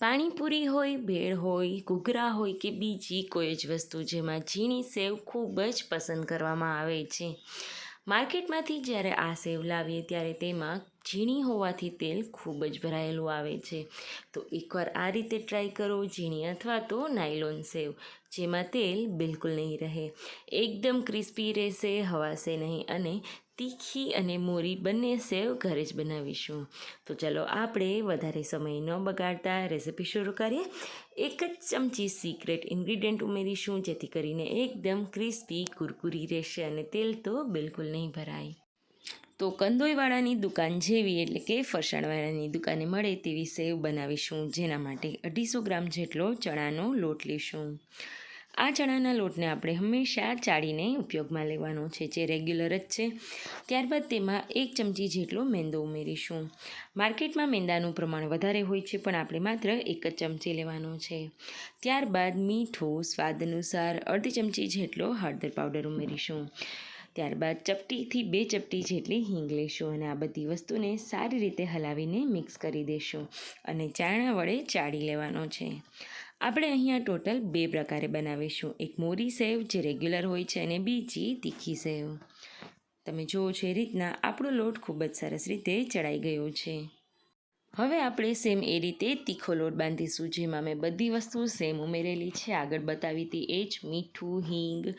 પાણીપુરી હોય ભેળ હોય, ઘૂઘરા હોય કે બીજી કોઈ જ વસ્તુ જેમાં ઝીણી સેવ ખૂબ જ પસંદ કરવામાં આવે છે. માર્કેટમાંથી જ્યારે આ સેવ લાવીએ ત્યારે તેમાં ઝીણી હોવાથી તેલ ખૂબ જ ભરાયેલું આવે છે. તો એકવાર આ રીતે ટ્રાય કરો, ઝીણી અથવા તો નાયલોન સેવ, જેમાં તેલ બિલકુલ નહીં રહે. એકદમ ક્રિસ્પી રહેશે, હવાશે નહીં અને તીખી અને મોરી બંને સેવ ઘરે જ બનાવીશું. તો ચલો આપણે વધારે સમય ન બગાડતા રેસીપી શરૂ કરીએ. એક જ ચમચી સિક્રેટ ઇન્ગ્રીડિયન્ટ ઉમેરીશું, જેથી કરીને એકદમ ક્રિસ્પી કુરકુરી રહેશે અને તેલ તો બિલકુલ નહીં ભરાય. તો કંદોઈવાળાની દુકાન જેવી એટલે કે ફરસાણવાળાની દુકાને મળે તેવી સેવ બનાવીશું, જેના માટે અઢીસો ગ્રામ જેટલો ચણાનો લોટ લઈશું. આ ચણાના લોટને આપણે હંમેશા ચાળીને ઉપયોગમાં લેવાનો છે, જે રેગ્યુલર જ છે. ત્યારબાદ તેમાં એક ચમચી જેટલો મેંદો ઉમેરીશું. માર્કેટમાં મેંદાનું પ્રમાણ વધારે હોય છે, પણ આપણે માત્ર એક જ ચમચી લેવાનો છે. ત્યારબાદ મીઠું સ્વાદ અનુસાર અડધી ચમચી જેટલો હળદર પાવડર ઉમેરીશું. ત્યારબાદ ચપટીથી બે ચપટી જેટલી હિંગ લઈશું અને આ બધી વસ્તુને સારી રીતે હલાવીને મિક્સ કરી દઈશું અને ચાણા વડે ચાળી લેવાનો છે. આપણે અહીંયા ટોટલ બે પ્રકારે બનાવીશું. એક મોરી સેવ, જે રેગ્યુલર હોય છે, અને બીજી તીખી સેવ. તમે જુઓ છો એ રીતના આપણો લોટ ખૂબ જ સરસ રીતે ચડાઈ ગયો છે. હવે આપણે સેમ એ રીતે તીખો લોટ બાંધીશું, જેમાં મેં બધી વસ્તુ સેમ ઉમેરેલી છે. આગળ બતાવી હતી એ જ મીઠું, હિંગ,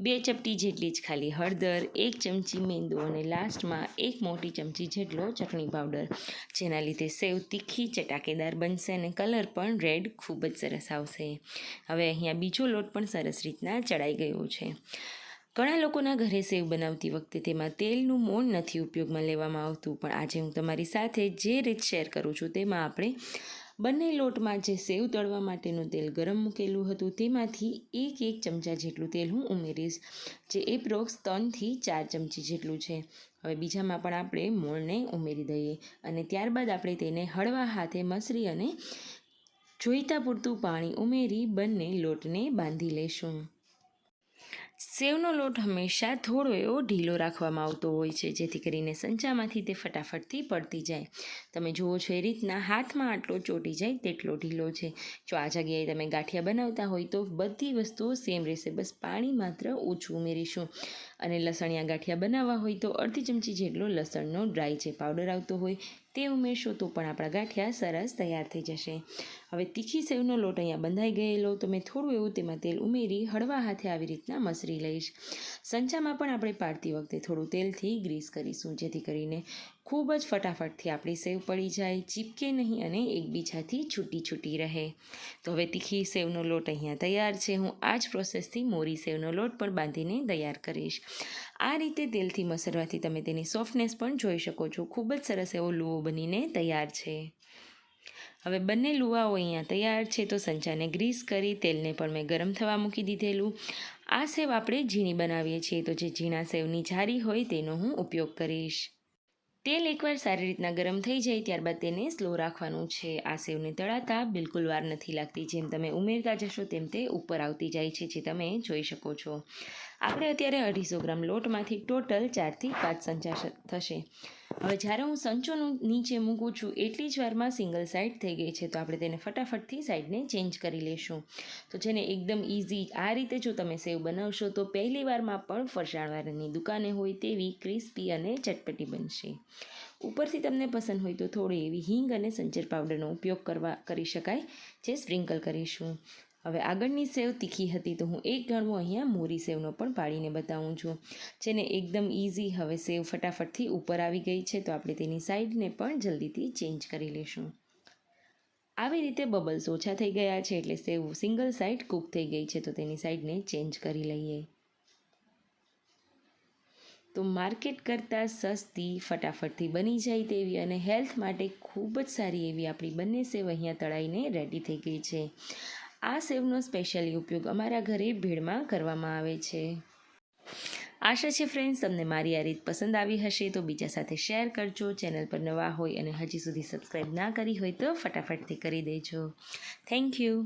બે ચપટી જેટલી જ ખાલી હળદર, એક ચમચી મેંદો અને લાસ્ટમાં એક મોટી ચમચી જેટલો ચટણી પાવડર, જેના લીધે સેવ તીખી, ચટાકેદાર બનશે અને કલર પણ રેડ ખૂબ જ સરસ આવશે. હવે અહીંયા બીજો લોટ પણ સરસ રીતના ચડાઈ ગયો છે. ઘણા લોકોના ઘરે સેવ બનાવતી વખતે તેમાં તેલનું મોણ નથી ઉપયોગમાં લેવામાં આવતું, પણ આજે હું તમારી સાથે જે રીત શેર કરું છું તેમાં આપણે બંને લોટમાં જે સેવ તળવા માટેનું તેલ ગરમ મૂકેલું હતું, તેમાંથી એક એક ચમચા જેટલું તેલ હું ઉમેરીશ, જે એપ્રોક્સ ત્રણથી ચાર ચમચી જેટલું છે. હવે બીજામાં પણ આપણે મોણને ઉમેરી દઈએ અને ત્યારબાદ આપણે તેને હળવા હાથે મસરી અને જોઈતા પૂરતું પાણી ઉમેરી બંને લોટને બાંધી લેશું. સેવનો લોટ હંમેશા થોડો એવો ઢીલો રાખવામાં આવતો હોય છે, જેથી કરીને સંચામાંથી તે ફટાફટથી પડતી જાય. તમે જુઓ છો એ રીતના હાથમાં આટલો ચોટી જાય તેટલો ઢીલો છે. જો આ જગ્યાએ તમે ગાંઠિયા બનાવતા હોય તો બધી વસ્તુઓ સેમ રહેશે. બસ પાણી માત્ર ઓછું ઉમેરીશું. અને લસણિયા ગાંઠિયા બનાવવા હોય તો અડધી ચમચી જેટલો લસણનો ડ્રાય જે પાવડર આવતો હોય તે ઉમેરશો તો પણ આપણા ગાંઠિયા સરસ તૈયાર થઈ જશે. હવે તીખી સેવનો લોટ અહીંયા બંધાઈ ગયેલો, તો મેં થોડું એવું તેમાં તેલ ઉમેરી હળવા હાથે આવી રીતના મસરી લઈશ. સંચામાં પણ આપણે પાડતી વખતે થોડું તેલથી ગ્રીસ કરીશું, જેથી કરીને ખૂબ જ ફટાફટથી આપણી સેવ પડી જાય, ચીપકે નહીં અને એકબીજાથી છૂટી છૂટી રહે. તો હવે તીખી સેવનો લોટ અહીંયા તૈયાર છે. હું આ જ પ્રોસેસથી મોરી સેવનો લોટ પણ બાંધીને તૈયાર કરીશ. આ રીતે તેલથી મસરવાથી તમે તેની સોફ્ટનેસ પણ જોઈ શકો છો. ખૂબ જ સરસ એવો લુવો બનીને તૈયાર છે. હવે બંને લુવાઓ અહીંયા તૈયાર છે. તો સંચાને ગ્રીસ કરી તેલને પણ મેં ગરમ થવા મૂકી દીધેલું. આ સેવ આપણે ઝીણી બનાવીએ છીએ. તો જે ઝીણા સેવની જારી હોય તેનો હું ઉપયોગ કરીશ. તેલ એકવાર સારી રીતના ગરમ થઈ જાય ત્યારબાદ તેને સ્લો રાખવાનું છે. આ સેવને તળાતા બિલકુલ વાર નથી લાગતી. જેમ તમે ઉમેરતા જશો તેમ તે ઉપર આવતી જાય છે, જે તમે જોઈ શકો છો. આપણે અત્યારે અઢીસો ગ્રામ લોટમાંથી ટોટલ ચારથી પાંચ સંચા થશે. હવે જ્યારે હું સંચોનું નીચે મૂકું છું, એટલી જ વારમાં સિંગલ સાઈડ થઈ ગઈ છે. તો આપણે તેને ફટાફટથી સાઈડને ચેન્જ કરી લેશું. તો જેને એકદમ ઇઝી આ રીતે જો તમે સેવ બનાવશો, તો પહેલી વારમાં પણ ફરસાણવાળાની દુકાને હોય તેવી ક્રિસ્પી અને ચટપટી બનશે. ઉપરથી તમને પસંદ હોય તો થોડી એવી હિંગ અને સંચર પાવડરનો ઉપયોગ કરવા, કરી શકાય, જે સ્પ્રિંકલ કરીશું. હવે આગળની સેવ તીખી હતી તો હું એક ગણવો અહીંયા મોરી સેવનો પણ પાડીને બતાવું છું. જેને એકદમ ઇઝી હવે સેવ ફટાફટથી ઉપર આવી ગઈ છે તો આપણે તેની સાઈડને પણ જલ્દીથી ચેન્જ કરી લઈશું આવી રીતે બબલ્સ ઓછા થઈ ગયા છે એટલે સેવ સિંગલ સાઈડ કૂક થઈ ગઈ છે તો તેની સાઈડને ચેન્જ કરી લઈએ. તો માર્કેટ કરતાં સસ્તી ફટાફટથી બની જાય તેવી અને હેલ્થ માટે ખૂબ જ સારી એવી આપણી બંને સેવ અહીંયા તળાઈને રેડી થઈ ગઈ છે. આ સેવનો સ્પેશિયલી ઉપયોગ અમારા ઘરે ભીડમાં કરવામાં આવે છે. આશા છે ફ્રેન્ડ્સ તમને મારી આ રીત પસંદ આવી હશે તો બીજા સાથે શેર કરજો ચેનલ પર નવા હોય અને હજી સુધી સબસ્ક્રાઈબ ના કરી હોય તો ફટાફટથી કરી દેજો. Thank you